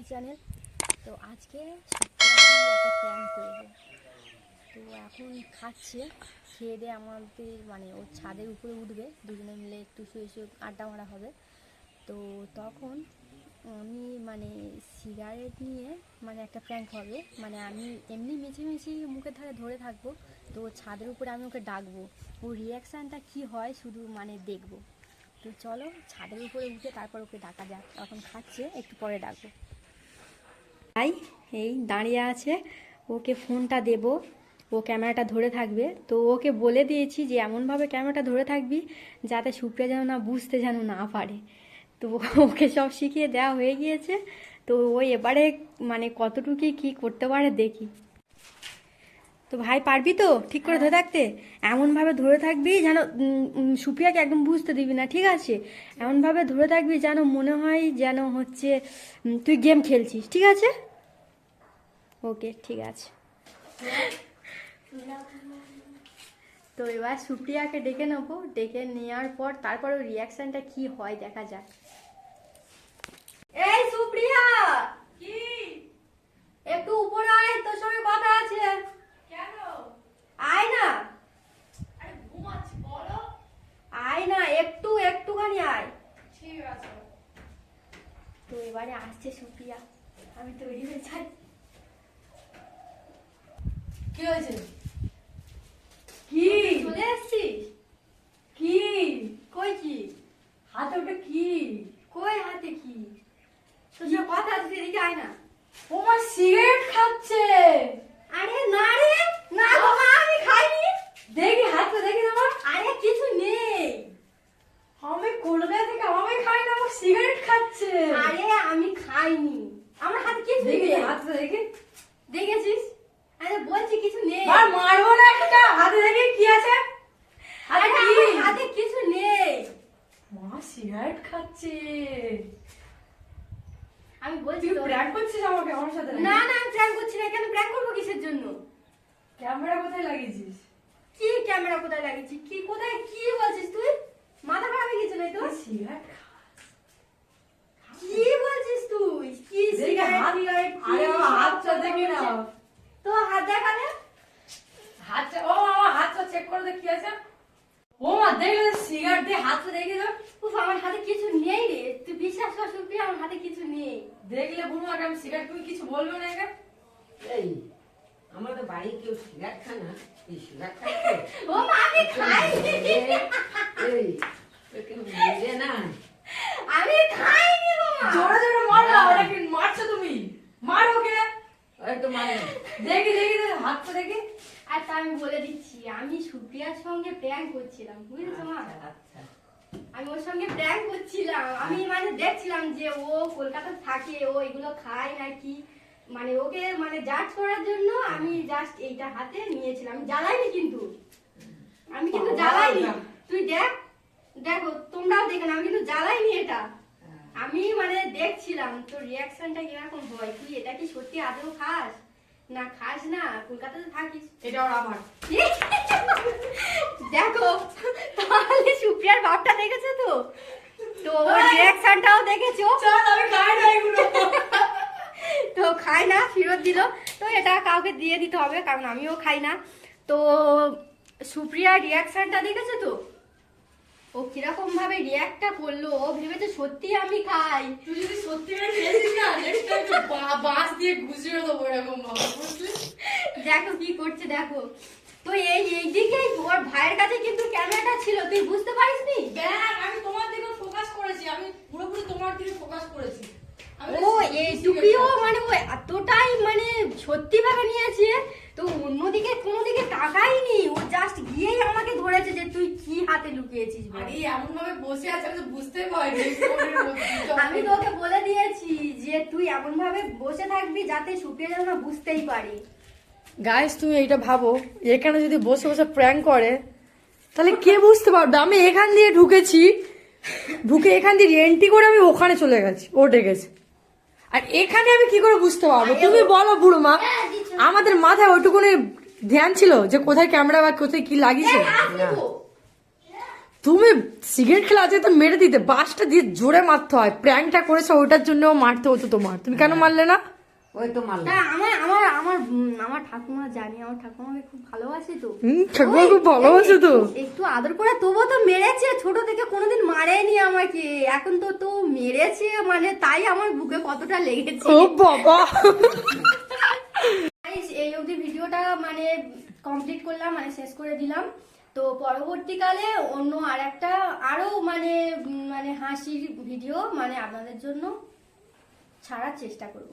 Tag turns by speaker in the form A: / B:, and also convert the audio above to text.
A: My channel তো আজকে একটা তো এখন খাচ্ছে, খেয়ে দিয়ে আমাদের মানে ওর ছাদের উপরে উঠবে, দুজনে মিলে একটু শুয়ে শুয়ে আড্ডা মারা হবে। তো তখন আমি মানে সিগারেট নিয়ে মানে একটা প্র্যাঙ্ক হবে। মানে আমি এমনি মিছিমিছি মুখের ধারে ধরে থাকব, তো ছাদের উপরে আমি ওকে ডাকবো। ওর রিয়াকশানটা কী হয় শুধু মানে দেখব। তো চলো ছাদের উপরে উঠে তারপর ওকে ডাকা যাক। এখন খাচ্ছে, একটু পরে ডাকবো। তাই এই দাঁড়িয়ে আছে। ওকে ফোনটা দেব। ও ক্যামেরাটা ধরে থাকবে। তো ওকে বলে দিয়েছি যে, এমনভাবে ক্যামেরাটা ধরে থাকবি যাতে সুপ্রিয়া যেন না বুঝতে যেন না পারে। তো ওকে সব শিখিয়ে দেওয়া হয়ে গিয়েছে। তো ও এবারে মানে কতটুকু কি করতে পারে দেখি। তো ভাই পারবি তো? ঠিক করে ধরে থাকতে? এমনভাবে ধরে থাকবি যেন সুপ্রিয়াকে একদম বুঝতে দিবি না ঠিক আছে? এমনভাবে ধরে থাকবি যেন মনে হয় যেন হচ্ছে তুই গেম খেলছিস ঠিক আছে? ওকে ঠিক আছে। তো এবার সুপ্রিয়াকে ডেকে নেব। ডেকে নেওয়ার পর তারপর রিয়াকশনটা কি হয় দেখা যাক। এই সুপ্রিয়া
B: কি?
A: একটু উপরে আয় তোর সঙ্গে কথা আছে। আয় না
B: আরে ঘুমাচ্ছি বলো।
A: আয় না একটু একটুখানি আয়।
B: ঠিক আছে।
A: তো এবারে আসছে সুপ্রিয়া। আমি তৈরি হয়ে যাই।
B: কি হয়েছে?
A: কি? চলে
B: কি?
A: কই কি?
B: হাতে ওটা কি?
A: কই হাতে কি? সঙ্গে কথা আছে এদিকে আয় না।
B: ওমা সিগারেট খাচ্ছে।
A: আরে না রে না মা। খাইনি
B: দেখি হাতে দেখি তোমার।
A: আরে কিছু নেই।
B: আমি কলকাতা থেকে আমি খাই না আমার সিগারেট খাচ্ছে।
A: আরে আমি খাইনি। আমার হাতে কিছু
B: দেখি হাতে দেখি।
A: দেখেছিস? আরে বলছি কিছু নেই।
B: আর মারবো না একটা। হাতে দেখি কি আছে।
A: আরে
B: হাতে কি
A: হাতে কিছু নেই।
B: মা সিগারেট খাচ্ছে।
A: আমি বলছি
B: তুই
A: তো।
B: প্র্যাঙ্ক করছিস আমাকে? আমার সাথে
A: না না আমি প্র্যাঙ্ক করছি না। কেন প্র্যাঙ্ক করব কিসের জন্য?
B: ক্যামেরা কোথায় লাগিয়েছিস?
A: কি ক্যামেরা কোথায় লাগিয়েছি? কি কোথায় কি বলছিস তুই? মাথা খারাপ হয়ে গেছে না তো
B: সিগারেট
A: কি বলছিস তুই? কি সিগারেট? সিগারেট কি
B: আরে হাতটা দেখি না।
A: তো হাত দেখালে
B: হাতটা ও আমার হাতটা চেক করে দেখ আছে ও মা দেখলে সিগারেট দিয়ে হাতটা দেখে দাও
A: উফ আমার হাতে কিছু নেই রে। তুই বিশ্বাস কর আমার হাতে কিছু নেই।
B: দেখলে বুনু আগে আমি সিগারেট তুমি কিছু বলবে না
C: এই আমাদের বাড়ি কেউ সিগারেট খায় না এই সিগারেট খাচ্ছে
A: ও মা আমি খাইনি
C: এই কেউ বুঝে না।
A: আমি খাইনি গো মা।
B: জোরে জোরে মারো না ওটাকে মারছো তুমি? মারো ওকে।
C: মানে
B: দেখি দেখি দেখি, হাতটা দেখি।
A: আর তা আমি বলে দিচ্ছি আমি সুপ্রিয়ার সঙ্গে প্র্যাঙ্ক করছিলাম বুঝেছ মা?
C: আচ্ছা
A: আমি ওর সঙ্গে প্র্যাঙ্ক করছিলাম। আমি মানে দেখছিলাম যে ও কলকাতা থাকে ও এগুলো খায় নাকি? মানে ওকে মানে জাজ করার জন্য আমি জাস্ট এইটা হাতে নিয়েছিলাম। আমি জ্বালাইনি কিন্তু। আমি কিন্তু জ্বালাইনি। তুই দেখ দেখো তোমরাও দেখো না আমি কিন্তু জ্বালাইনি এটা। আমি মানে দেখছিলাম তোর রিয়াকশনটা কীরকম হয়? তুই এটা কি সত্যি আদৌ খাস? না খাস না কলকাতাতে থাকিস।
B: এটা ওর আমার
A: দেখো তাহলে সুপ্রিয়ার ভাবটা দেখেছ তো? তো ওর রিয়াকশনটাও দেখেছ?
B: চল আমি এগুলো।
A: তো খাই না ফেরত দিল। তো এটা কাউকে দিয়ে দিতে হবে কারণ আমিও খাই না। তো সুপ্রিয়ার রিয়াকশনটা দেখেছ তো? ও কীরকম ভাবে রিয়াক্টটা করল ও ভেবেছে সত্যি আমি খাই।
B: তুই যদি সত্যি করে খেয়েছিস না নেক্সট টাইম তো বা- বাঁশ দিয়ে ঘুষিয়ে দেবো এরকম
A: দেখো কি করছে দেখো। তো এই এইদিকেই ওর ভাইয়ের কাছে কিন্তু ক্যামেরাটা ছিল তুই বুঝতে পারিসনি
B: দেখ আমি তোমার দিকে ফোকাস করেছি আমি পুরোপুরি তোমার দিকে ফোকাস করেছি আমি
A: ও এইটুকুও মানে ও এতটাই মানে সত্যি ভাবে নিয়েছে? তো অন্যদিকে কোনো দিকে তাকাইনি ও জাস্ট গিয়েই আমাকে ধরেছে যে তুই কি হাতে লুকিয়েছিস বলে।
B: আরে এমন ভাবে বসে আছে আমি তো ফোনের মধ্যে।
A: আমি তোকে বলে দিয়েছি যে তুই এমন ভাবে বসে থাকবি যাতে শুকিয়ে যেন না বুঝতেই পারি।
D: গাইস তুমি এইটা ভাবো এখানে যদি বসে বসে প্র্যাঙ্ক করে তাহলে কে বুঝতে পারবে? আমি এখান দিয়ে ঢুকেছি ঢুকে এখান দিয়ে এন্ট্রি করে আমি ওখানে চলে গেছি ও ডেকেছে। আর এখানে আমি কি করে বুঝতে পারব? তুমি বলো বুড়ো মা আমাদের মাথায় ওইটুকুনি ধ্যান ছিল যে কোথায় ক্যামেরা বা কোথায় কি লাগিয়েছে?
B: তুমি সিগারেট খেলা আছে তো মেরে দিতে বাসটা দিয়ে জোরে মারতে হয়। প্র্যাঙ্কটা করেছে ওইটার জন্য মারতে হতো তোমার। তুমি কেন মারলে না?
C: ওই তো মারলাম।
A: আমার আমার আমার আমার ঠাকুমা জানি আমার ঠাকুমাকে খুব ভালোবাসে তো।
B: ঠাকুমা খুব ভালোবাসে তো।
A: একটু আদর করে তবুও তো মেরেছে ছোট থেকে কোনোদিন মারেনি আমাকে। এখন তো তো মেরেছে মানে তাই আমার বুকে কতটা লেগেছে।
B: ও বাবা।
A: এই অবধি ভিডিওটা মানে কমপ্লিট করলাম মানে শেষ করে দিলাম। তো পরবর্তীকালে অন্য আর একটা আরও মানে মানে হাসির ভিডিও মানে আপনাদের জন্য ছাড়ার চেষ্টা করব।